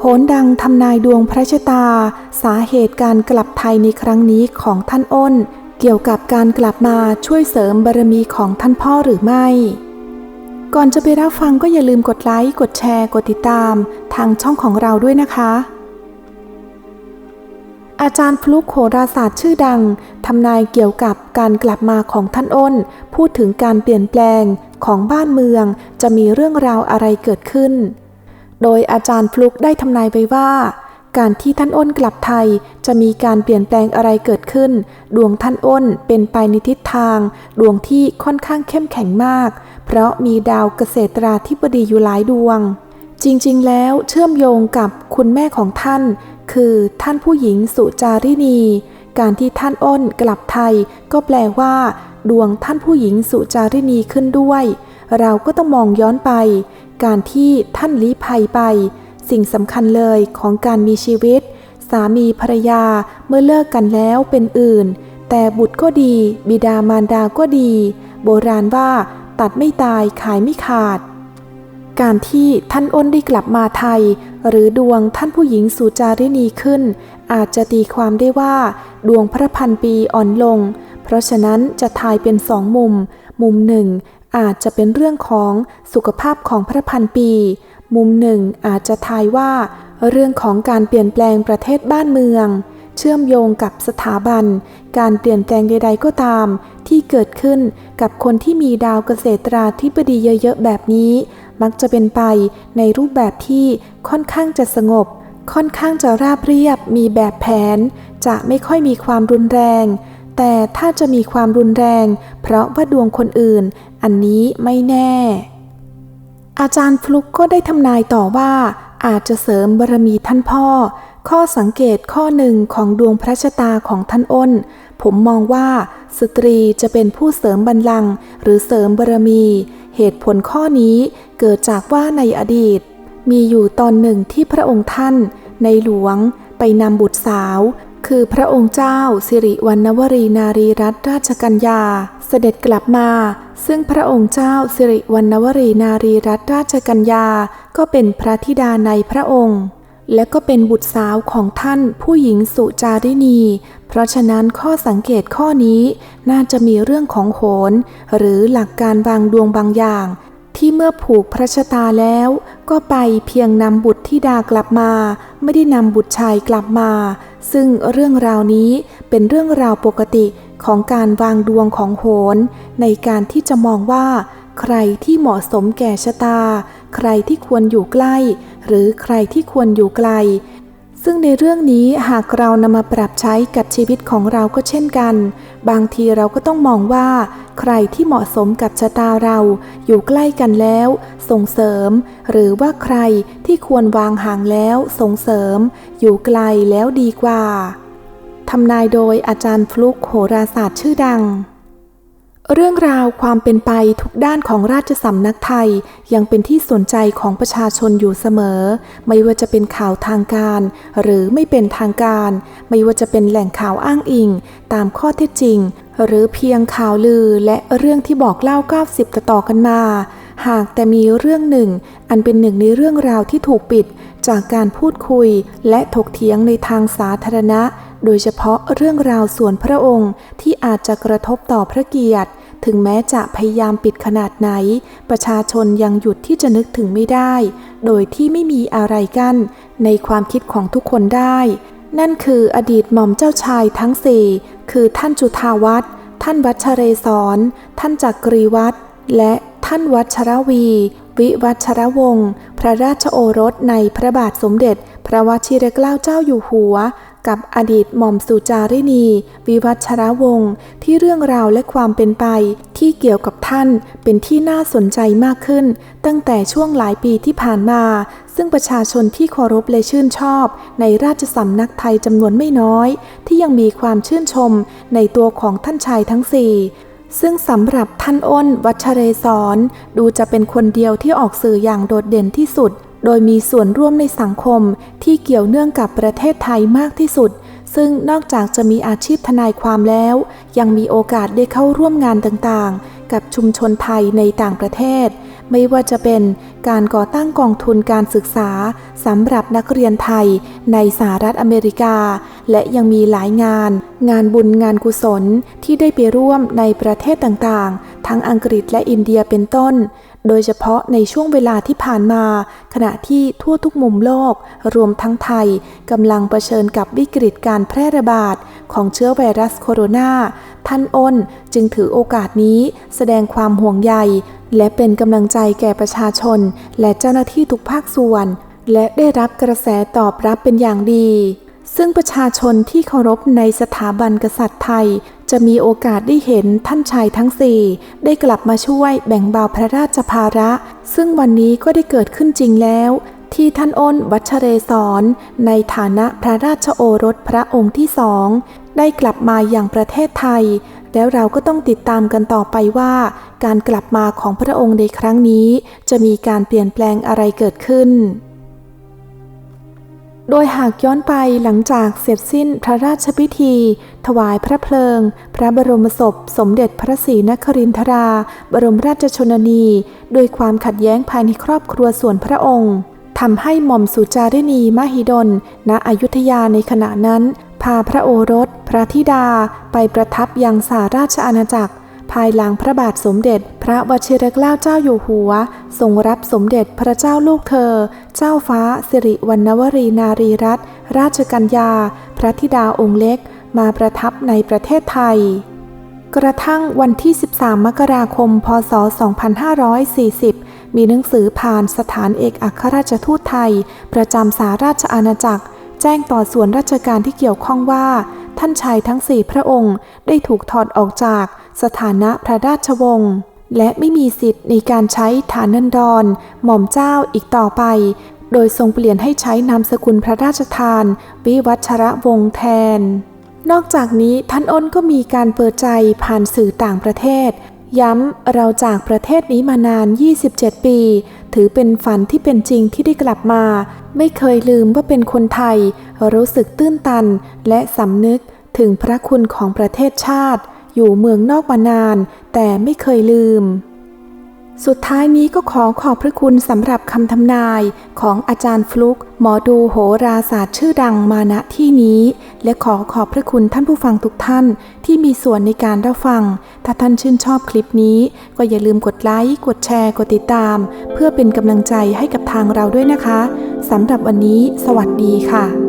โหนดังทำนายดวงพระชะตา สาเหตุการกลับไทยในครั้งนี้ของท่านอ้น เกี่ยวกับการกลับมาช่วยเสริมบารมีของท่านพ่อหรือไม่ ก่อนจะไปรับฟังก็อย่าลืมกดไลค์ กดแชร์ กดติดตาม ทางช่องของเราด้วยนะคะ อาจารย์ฟลุกโหราศาสตร์ชื่อดังทำนายเกี่ยวกับการกลับมาของท่านอ้น พูดถึงการเปลี่ยนแปลงของบ้านเมืองจะมีเรื่องราวอะไรเกิดขึ้น โดยอาจารย์ฟลุกได้ทำนายไปว่า การที่ท่านอ้นกลับไทยจะมีการเปลี่ยนแปลงอะไรเกิดขึ้น ดวงท่านอ้นเป็นไปในทิศทาง ดวงที่ค่อนข้างเข้มแข็งมาก เพราะมีดาวเกษตราธิบดีอยู่หลายดวง จริงๆ แล้วเชื่อมโยงกับคุณแม่ของท่าน คือท่านผู้หญิงสุจารินี การที่ท่านอ้นกลับไทย ก็แปลว่า ดวงท่านผู้หญิงสุจารินีขึ้นด้วย เราก็ต้องมองย้อนไป การที่ท่านลี้ภัยไป สิ่งสำคัญเลยของการมีชีวิต สามีภรรยาเมื่อเลิกกันแล้วเป็นอื่น แต่บุตรก็ดี บิดามารดาก็ดี โบราณว่าตัดไม่ตายขายไม่ขาด การที่ท่านอ้นได้กลับมาไทย หรือดวงท่านผู้หญิงสุจารินีขึ้น อาจจะตีความได้ว่า ดวงพระพันปีอ่อนลง เพราะฉะนั้นจะทายเป็นสองมุม มุมหนึ่ง อาจจะเป็นเรื่องของสุขภาพของพระพันปี มุมหนึ่งอาจจะทายว่า เรื่องของการเปลี่ยนแปลงประเทศบ้านเมือง เชื่อมโยงกับสถาบัน การเปลี่ยนแปลงใด ๆ ก็ตาม ที่เกิดขึ้นกับคนที่มีดาวเกษตราธิบดีเยอะๆแบบนี้ มักจะเป็นไปในรูปแบบที่ค่อนข้างจะสงบ ค่อนข้างจะราบเรียบ มีแบบแผน จะไม่ค่อยมีความรุนแรง แต่ถ้าจะมีความรุนแรง เพราะว่าดวงคนอื่น อันนี้ไม่แน่ อาจารย์ฟลุกก็ได้ทำนายต่อว่า อาจจะเสริมบารมีท่านพ่อ ข้อสังเกตข้อหนึ่งของดวงพระชะตาของท่านอ้น ผมมองว่าสตรีจะเป็นผู้เสริมบัลลังก์หรือเสริมบารมี เหตุผลข้อนี้เกิดจากว่าในอดีต มีอยู่ตอนหนึ่งที่พระองค์ท่าน ในหลวงไปนำบุตรสาว คือพระองค์เจ้าสิริวัณวรีนารีรัตนราชกัญญา เสด็จกลับมา ซึ่งพระองค์เจ้าสิริวัณวรีนารีรัตนราชกัญญา ก็เป็นพระธิดาในพระองค์ และก็เป็นบุตรสาวของท่านผู้หญิงสุจารินี เพราะฉะนั้นข้อสังเกตข้อนี้น่าจะมีเรื่องของโหน หรือหลักการวางดวงบางอย่าง ที่เมื่อผูกพระชะตาแล้ว ก็ไปเพียงนำบุตรธิดากลับมา ไม่ได้นำบุตรชายกลับมา ซึ่งเรื่องราวนี้เป็นเรื่องราวปกติของการวางดวงของโหน ในการที่จะมองว่า ใครที่เหมาะสมแก่ชะตา ใครที่ควรอยู่ใกล้ หรือใครที่ควรอยู่ไกล ซึ่งในเรื่องนี้หากเรานำมาปรับใช้กับชีวิตของเราก็เช่นกัน บางทีเราก็ต้องมองว่า ใครที่เหมาะสมกับชะตาเราอยู่ใกล้กันแล้ว ส่งเสริม หรือว่าใครที่ควรวางห่างแล้วส่งเสริม อยู่ไกลแล้วดีกว่าทำนายโดยอาจารย์ฟลุกโหราศาสตร์ชื่อดัง เรื่องราวความเป็นไปทุกด้านของราชสำนักไทยยังเป็นที่สนใจของประชาชนอยู่เสมอ ไม่ว่าจะเป็นข่าวทางการ หรือไม่เป็นทางการ ไม่ว่าจะเป็นแหล่งข่าวอ้างอิง ตามข้อเท็จจริง หรือเพียงข่าวลือและเรื่องที่บอกเล่า 90 ต่อๆกันมา หากแต่มีเรื่องหนึ่ง อันเป็นหนึ่งในเรื่องราวที่ถูกปิด จากการพูดคุยและถกเถียงในทางสาธารณะ โดยเฉพาะเรื่องราวส่วนพระองค์ที่อาจจะกระทบต่อพระเกียรติ ถึงแม้จะพยายามปิดขนาดไหน ประชาชนยังหยุดที่จะนึกถึงไม่ได้ โดยที่ไม่มีอะไรกั้นในความคิดของทุกคนได้ นั่นคืออดีตหม่อมเจ้าชายทั้งสี่คือท่านจุธาวัฒน์ท่านวัชเรศร ท่านจักรีวัฒน์และท่านวัชรวี วิวัชรวงศ์ พระราชโอรสในพระบาทสมเด็จ พระวชิรเกล้าเจ้าอยู่หัว กับอดีตหม่อมสุจารินี วิวัชรวงศ์ที่เรื่องราวและความเป็นไปที่เกี่ยวกับท่านเป็นที่น่าสนใจมากขึ้น ตั้งแต่ช่วงหลายปีที่ผ่านมา ซึ่งประชาชนที่เคารพและชื่นชอบ ในราชสำนักไทยจำนวนไม่น้อย ที่ยังมีความชื่นชมในตัวของท่านชายทั้งสี่ซึ่งสำหรับท่านอ้นวัชเรศรดูจะเป็นคนเดียวที่ออกสื่ออย่างโดดเด่นที่สุด โดยมีส่วนร่วมในสังคมที่เกี่ยวเนื่องกับประเทศไทยมากที่สุด ซึ่งนอกจากจะมีอาชีพทนายความแล้ว ยังมีโอกาสได้เข้าร่วมงานต่างๆ กับชุมชนไทยในต่างประเทศ ไม่ว่าจะเป็นการก่อตั้งกองทุนการศึกษาสำหรับนักเรียนไทยในสหรัฐอเมริกา และยังมีหลายงาน งานบุญงานกุศลที่ได้ไปร่วมในประเทศต่างๆ ทั้งอังกฤษและอินเดียเป็นต้น โดยเฉพาะในช่วงเวลาที่ผ่านมา ขณะที่ทั่วทุกมุมโลก รวมทั้งไทยกำลังเผชิญกับวิกฤตการแพร่ระบาด ของเชื้อไวรัสโคโรนา ท่านอ้นจึงถือโอกาสนี้แสดงความห่วงใย และเป็นกำลังใจแก่ประชาชน และเจ้าหน้าที่ทุกภาคส่วน และได้รับกระแสตอบรับเป็นอย่างดี ซึ่งประชาชนที่เคารพในสถาบันกษัตริย์ไทย จะมีโอกาสได้เห็นท่านชายทั้งสี่ได้กลับมาช่วยแบ่งเบาพระราชภาระ ซึ่งวันนี้ก็ได้เกิดขึ้นจริงแล้ว ที่ท่านอ้นวัชเรศรในฐานะพระราชโอรสพระองค์ที่สองได้กลับมาอย่างประเทศไทย แล้วเราก็ต้องติดตามกันต่อไปว่า การกลับมาของพระองค์ในครั้งนี้ จะมีการเปลี่ยนแปลงอะไรเกิดขึ้น โดยหากย้อนไปหลังจากเสร็จสิ้นพระราชพิธี ถวายพระเพลิง พระบรมศพ สมเด็จพระศรีนครินทรา บรมราชชนนี โดยความขัดแย้งภายในครอบครัวส่วนพระองค์ทำให้หม่อมสุจารินีมหิดล ณอยุธยาในขณะนั้น พาพระโอรส พระธิดา ไปประทับยังสาราชอาณาจักร ภายหลังพระบาทสมเด็จ พระวชิรเกล้าเจ้าอยู่หัว ทรงรับสมเด็จพระเจ้าลูกเธอ เจ้าฟ้าสิริวัณวรีนารีรัตนราชกัญญา พระธิดาองค์เล็ก มาประทับในประเทศไทย กระทั่งวันที่ 13 มกราคม พศ 2540 มีหนังสือผ่านสถานเอกอัครราชทูตไทย ประจำสาราชอาณาจักร แจ้งต่อส่วนราชการที่เกี่ยวข้องว่า ท่านชายทั้งสี่พระองค์ได้ถูกถอดออกจาก สถานะพระราชวงศ์และไม่มีสิทธิ์ในการใช้ฐานันดร หม่อมเจ้าอีกต่อไป โดยทรงเปลี่ยนให้ใช้นามสกุลพระราชทาน วิวัชระวงศ์แทน นอกจากนี้ท่านอ้นก็มีการเปิดใจผ่านสื่อต่างประเทศ ย้ำเราจากประเทศนี้มานาน 27 ปี ถือเป็นฝันที่เป็นจริงที่ได้กลับมา ไม่เคยลืมว่าเป็นคนไทย รู้สึกตื้นตันและสำนึกถึงพระคุณของประเทศชาติ อยู่เมืองนอกมานาน แต่ไม่เคยลืม สุดท้ายนี้ก็ขอขอบพระคุณสำหรับคำทำนายของอาจารย์ฟลุก หมอดูโหราศาสตร์ชื่อดังมาณที่นี้ และขอขอบพระคุณท่านผู้ฟังทุกท่านที่มีส่วนในการรับฟัง ถ้าท่านชื่นชอบคลิปนี้ ก็อย่าลืมกดไลค์ กดแชร์ กดติดตาม เพื่อเป็นกำลังใจให้กับทางเราด้วยนะคะสำหรับวันนี้ สวัสดีค่ะ